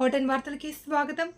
Hotel వార్తలకి స్వాగతం.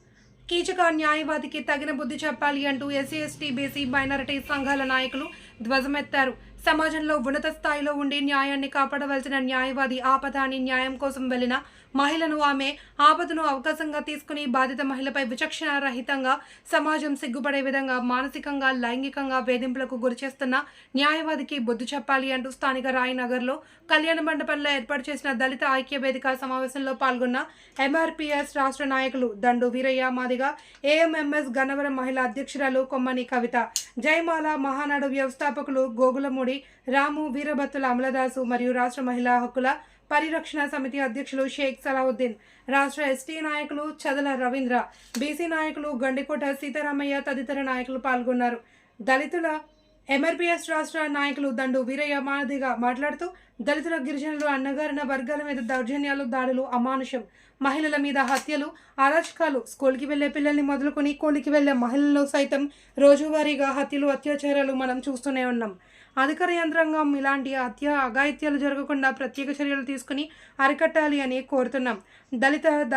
కీచక న్యాయవాదికి తగిన బుద్ధి చెప్పాలి అంటూ ఎస్సీ ఎస్టీ బీసీ మైనారిటీ సంఘాల నాయకులు ధ్వజమెత్తారు. సమాజంలో ఉన్నత స్థాయిలో ఉండి న్యాయాన్ని కాపాడవలసిన న్యాయవాది ఆపద అని న్యాయం కోసం వెళ్ళిన మహిళను ఆమె ఆపదను అవకాశంగా తీసుకుని బాధిత మహిళపై విచక్షణ రహితంగా సమాజం సిగ్గుపడే విధంగా మానసికంగా లైంగికంగా వేధింపులకు గురిచేస్తున్న న్యాయవాదికి బుద్ధి చెప్పాలి అంటూ స్థానిక రాయనగర్లో కళ్యాణ మండపంలో ఏర్పాటు చేసిన దళిత ఐక్య వేదిక సమావేశంలో పాల్గొన్న ఎంఆర్పిఎస్ రాష్ట్ర నాయకులు దండు వీరయ్య మాదిగా ఏఎంఎంఎస్ గన్నవరం మహిళా అధ్యక్షురాలు కొమ్మని కవిత జయమాల మహానాడు వ్యవస్థాపకులు గోగులమూడి రాము వీరభత్తుల అమలదాసు మరియు రాష్ట్ర మహిళా హక్కుల పరిరక్షణ సమితి అధ్యక్షులు షేక్ సలావుద్దీన్ రాష్ట్ర ఎస్టీ నాయకులు చదల రవీంద్ర బీసీ నాయకులు గండికోట సీతారామయ్య తదితర నాయకులు పాల్గొన్నారు. దళితుల ఎంఆర్పీఎస్ రాష్ట్ర నాయకులు దండు వీరయ్య మానదిగా మాట్లాడుతూ దళితుల గిరిజనులు అన్నగారిన వర్గాల మీద దౌర్జన్యాలు దాడులు అమానుషం. మహిళల మీద హత్యలు అరాచకాలు స్కూల్కి వెళ్ళే పిల్లల్ని మొదలుకొని కూలికి వెళ్ళే మహిళలు సైతం రోజువారీగా హత్యలు అత్యాచారాలు మనం చూస్తూనే ఉన్నాం. అధికార యంత్రాంగం ఇలాంటి హత్య అఘాయిత్యాలు జరగకుండా ప్రత్యేక చర్యలు తీసుకుని అరికట్టాలి అని కోరుతున్నాం. దళిత ద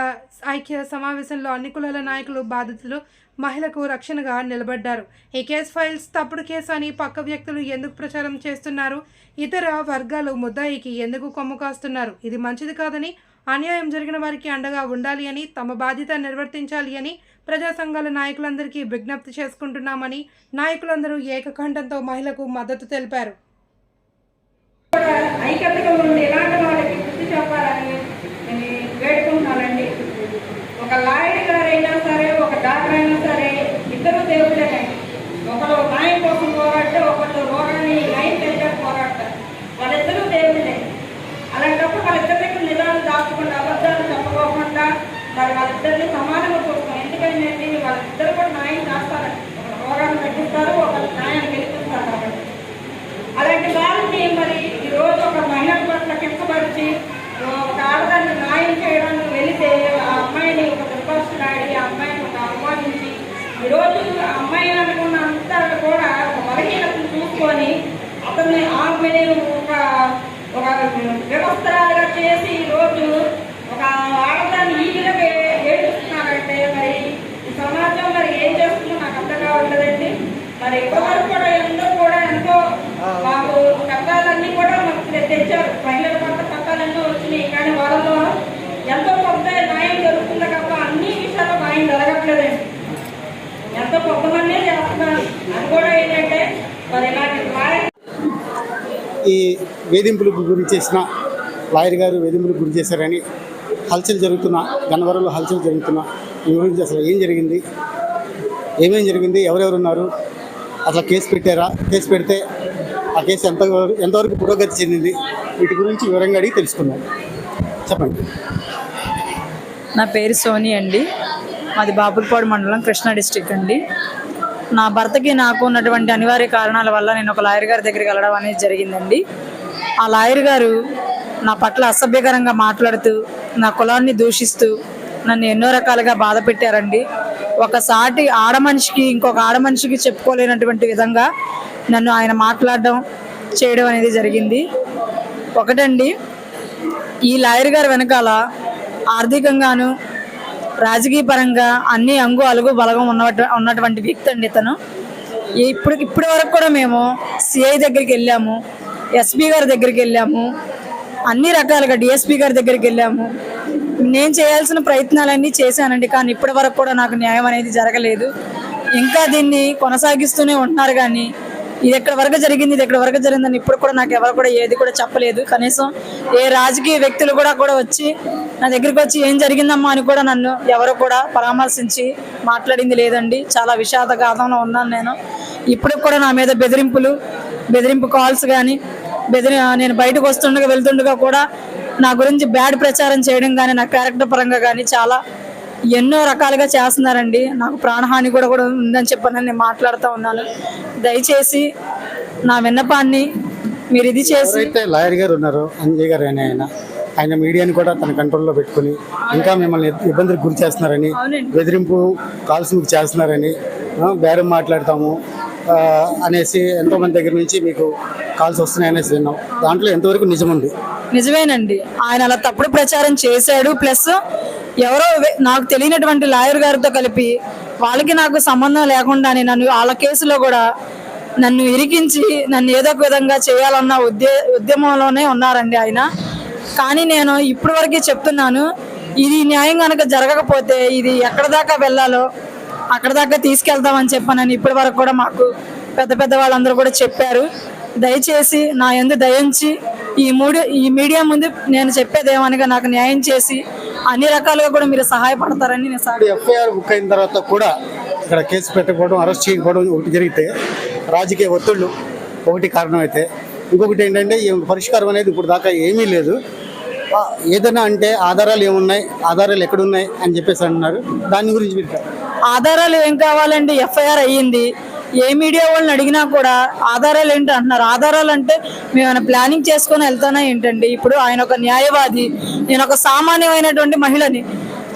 ఐక్య సమావేశంలో అన్ని కులాల నాయకులు బాధితులు మహిళకు రక్షణగా నిలబడ్డారు. ఈ కేసు ఫైల్స్ తప్పుడు కేసు అని పక్క వ్యక్తులు ఎందుకు ప్రచారం చేస్తున్నారు? ఇతర వర్గాలు ముద్దాయికి ఎందుకు కొమ్ము కాస్తున్నారు? ఇది మంచిది కాదని అన్యాయం జరిగిన వారికి అండగా ఉండాలి అని తమ బాధ్యత నిర్వర్తించాలి అని ప్రజా సంఘాల నాయకులందరికీ విజ్ఞప్తి చేసుకుంటున్నామని నాయకులందరూ ఏకకంఠంతో మహిళకు మద్దతు తెలిపారు. ఐక్యతగా ఉండి ఇలాంటి వాళ్ళకి బుద్ధి చెప్పాలని నేను ఒక లాయర్ గారైనా సరే ఒక డాక్టర్ అయినా సరే ఇద్దరు దేవుళ్ళే ఒకరు న్యాయం కోసం పోరాడితే ఒకరు రోగాన్ని నయం తెలియక పోరాడతారు. వాళ్ళిద్దరూ దేవుళ్ళే. అలాంటప్పుడు వాళ్ళిద్దరి దగ్గర నిజాలు దాచకుండా అబద్ధాలు చెప్పకోకుండా మరి వాళ్ళిద్దరిని సమానంగా చూస్తాం ఎందుకంటే వాళ్ళిద్దరు కూడా న్యాయం చేస్తారు ఒక రోగాన్ని తగ్గిస్తారు ఒక న్యాయాన్ని గెలిపిస్తారు కాబట్టి. అలాంటి వారిని మరి ఈ రోజు ఒక మహిళ పట్ల కించపరిచి ఒక ఆడదాన్ని న్యాయం చేయడానికి వెళితే ఆ అమ్మాయిని ఒక దుర్భాషలాడి ఆ అమ్మాయిని ఒక అవమానించి ఈ రోజు ఆ అమ్మాయి అనుకున్న అంతా కూడా ఒక బలహీనతను చూసుకొని అతన్ని ఆమెని ఒక ఒక వ్యవస్థలుగా చేసి ఈ రోజు ఒక ఆడదాన్ని ఈ విధంగా ఏడుస్తున్నారంటే మరి ఈ సమాజం మరి ఏం చేస్తుందో కావట్లేదండి మరి ఇప్పటివరకు కూడా ఎంతో కూడా ఎంతో మాకు చట్టాలన్నీ కూడా మాకు తెచ్చారు. మహిళల పట్ల చట్టాలన్నీ వచ్చినాయి. కానీ వాళ్ళలో ఎంతో కొంత న్యాయం జరుగుతుంది తప్ప అన్ని విషయాల్లో న్యాయం జరగట్లేదండి. ఎంతో కొంతమంది చేస్తున్నారు. అది కూడా ఏంటంటే మరి ఇలాంటి ఈ వేధింపులకు గురి చేసిన లాయర్ గారు వేధింపులకు గురి చేశారని హల్చల్ జరుగుతున్న గన్నవరంలో హల్చల్ జరుగుతున్న ఈ గురించి అసలు ఏం జరిగింది? ఏమేం జరిగింది? ఎవరెవరు ఉన్నారు? అసలు కేసు పెట్టారా? కేసు పెడితే ఆ కేసు ఎంత ఎంతవరకు పురోగతి చెందింది? వీటి గురించి వివరంగా అడిగి తెలుసుకున్నాం చెప్పండి. నా పేరు సోని అండి. మాది బాపులపాడు మండలం కృష్ణా డిస్టిక్ అండి. నా భర్తకి నాకు ఉన్నటువంటి అనివార్య కారణాల వల్ల నేను ఒక లాయర్ గారి దగ్గరికి వెళ్ళడం అనేది జరిగిందండి. ఆ లాయర్ గారు నా పట్ల అసభ్యకరంగా మాట్లాడుతూ నా కులాన్ని దూషిస్తూ నన్ను ఎన్నో రకాలుగా బాధ పెట్టారండి. ఒక సాటి ఆడ మనిషికి ఇంకొక ఆడ మనిషికి చెప్పుకోలేనటువంటి విధంగా నన్ను ఆయన మాట్లాడడం చేయడం అనేది జరిగింది. ఒకటండి ఈ లాయర్ గారి వెనకాల ఆర్థికంగాను రాజకీయ పరంగా అన్ని అంగు అలుగు బలగం ఉన్న ఉన్నటువంటి వ్యక్తి అండి ఇతను ఇప్పుడు ఇప్పటి వరకు కూడా మేము సిఐ దగ్గరికి వెళ్ళాము ఎస్పీ గారి దగ్గరికి వెళ్ళాము అన్ని రకాలుగా డిఎస్పీ గారి దగ్గరికి వెళ్ళాము. నేను చేయాల్సిన ప్రయత్నాలన్నీ చేశానండి కానీ ఇప్పటి వరకు కూడా నాకు న్యాయం అనేది జరగలేదు. ఇంకా దీన్ని కొనసాగిస్తూనే ఉంటున్నారు కానీ ఇది ఎక్కడ వరకు జరిగింది ఇది ఎక్కడ వరకు జరిగిందని ఇప్పుడు కూడా నాకు ఎవరు కూడా ఏది కూడా చెప్పలేదు. కనీసం ఏ రాజకీయ వ్యక్తులు కూడా కూడా వచ్చి నా దగ్గరికి వచ్చి ఏం జరిగిందమ్మా అని కూడా నన్ను ఎవరు కూడా పరామర్శించి మాట్లాడింది లేదండి. చాలా విషాదఘాతంలో ఉన్నాను నేను. ఇప్పుడు కూడా నా మీద బెదిరింపులు బెదిరింపు కాల్స్ కానీ బెదిరి నేను బయటకు వస్తుండగా వెళ్తుండగా కూడా నా గురించి బ్యాడ్ ప్రచారం చేయడం కానీ నా క్యారెక్టర్ పరంగా కానీ చాలా ఎన్నో రకాలుగా చేస్తున్నారండి. నాకు ప్రాణహాని కూడా కూడా ఉందని చెప్పని నేను మాట్లాడుతూ ఉన్నాను. దయచేసి నా విన్నపాన్ని మీరు ఇది చేసి లాయర్ గారు ఉన్నారో అంజయ్ గారు అనే ఆయన ఆయన మీడియాని కూడా తన కంట్రోల్లో పెట్టుకుని ఇంకా మిమ్మల్ని ఇబ్బందులకు గురి చేస్తున్నారని. బెదిరింపు కాల్స్ మీకు చేస్తున్నారని బేరం మాట్లాడతాము. అనేసి ఎంతో మంది దగ్గర నుంచి మీకు కాల్స్ వస్తున్నాయనేసి విన్నాం. దాంట్లో ఎంతవరకు నిజం ఉంది నిజమేనండి. ఆయన అలా తప్పుడు ప్రచారం చేశాడు. ప్లస్ ఎవరో నాకు తెలియనటువంటి లాయర్ గారితో కలిపి వాళ్ళకి నాకు సంబంధం లేకుండానే నన్ను వాళ్ళ కేసులో కూడా నన్ను ఇరికించి నన్ను ఏదో ఒక విధంగా చేయాలన్న ఉద్య ఉద్యమంలోనే ఉన్నారండి ఆయన. కానీ నేను ఇప్పటి వరకే చెప్తున్నాను ఇది న్యాయం కనుక జరగకపోతే ఇది ఎక్కడ దాకా వెళ్ళాలో అక్కడ దాకా తీసుకెళ్తామని చెప్పానని ఇప్పటి వరకు కూడా మాకు పెద్ద పెద్ద వాళ్ళందరూ కూడా చెప్పారు. దయచేసి నా ఎందు దయించి ఈ మూడు ఈ మీడియా ముందు నేను చెప్పేదేమనగా నాకు న్యాయం చేసి అన్ని రకాలుగా కూడా మీరు సహాయపడతారని నేను సార్ ఎఫ్ఐఆర్ బుక్ అయిన తర్వాత కూడా ఇక్కడ కేసు పెట్టకపోవడం అరెస్ట్ చేయకపోవడం ఒకటి జరిగితే రాజకీయ ఒత్తిళ్ళు ఒకటి కారణమైతే. ఇంకొకటి ఏంటంటే ఈ పరిష్కారం అనేది ఇప్పుడు దాకా ఏమీ లేదు. ఏదైనా అంటే ఆధారాలు ఏమున్నాయి ఆధారాలు ఎక్కడున్నాయి అని చెప్పేసి అంటున్నారు దాని గురించి మీరు ఆధారాలు ఏం కావాలండి? ఎఫ్ఐఆర్ అయ్యింది. ఏ మీడియా వాళ్ళని అడిగినా కూడా ఆధారాలు ఏంటి అంటున్నారు? ఆధారాలు అంటే మేము ఆయన ప్లానింగ్ చేసుకొని వెళ్తానా ఏంటండి? ఇప్పుడు ఆయన ఒక న్యాయవాది నేను ఒక సామాన్యమైనటువంటి మహిళని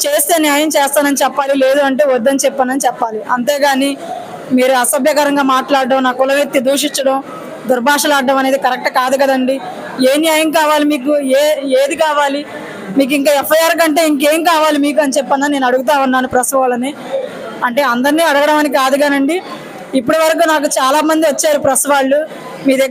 చేస్తే న్యాయం చేస్తానని చెప్పాలి లేదు అంటే వద్దని చెప్పానని చెప్పాలి. అంతేగాని మీరు అసభ్యకరంగా మాట్లాడడం నా కులవెత్తి దూషించడం దుర్భాషలాడడం అనేది కరెక్ట్ కాదు కదండి. ఏ న్యాయం కావాలి మీకు? ఏ ఏది కావాలి? మీకు ఇంకా ఎఫ్ఐఆర్ కంటే ఇంకేం కావాలి మీకు అని చెప్పన్నా నేను అడుగుతా ఉన్నాను ప్రెస్ వాళ్ళని. అంటే అందరినీ అడగడం అని కాదు కానండి. ఇప్పటి వరకు నాకు చాలా మంది వచ్చారు ప్రెస్ వాళ్ళు మీ దగ్గర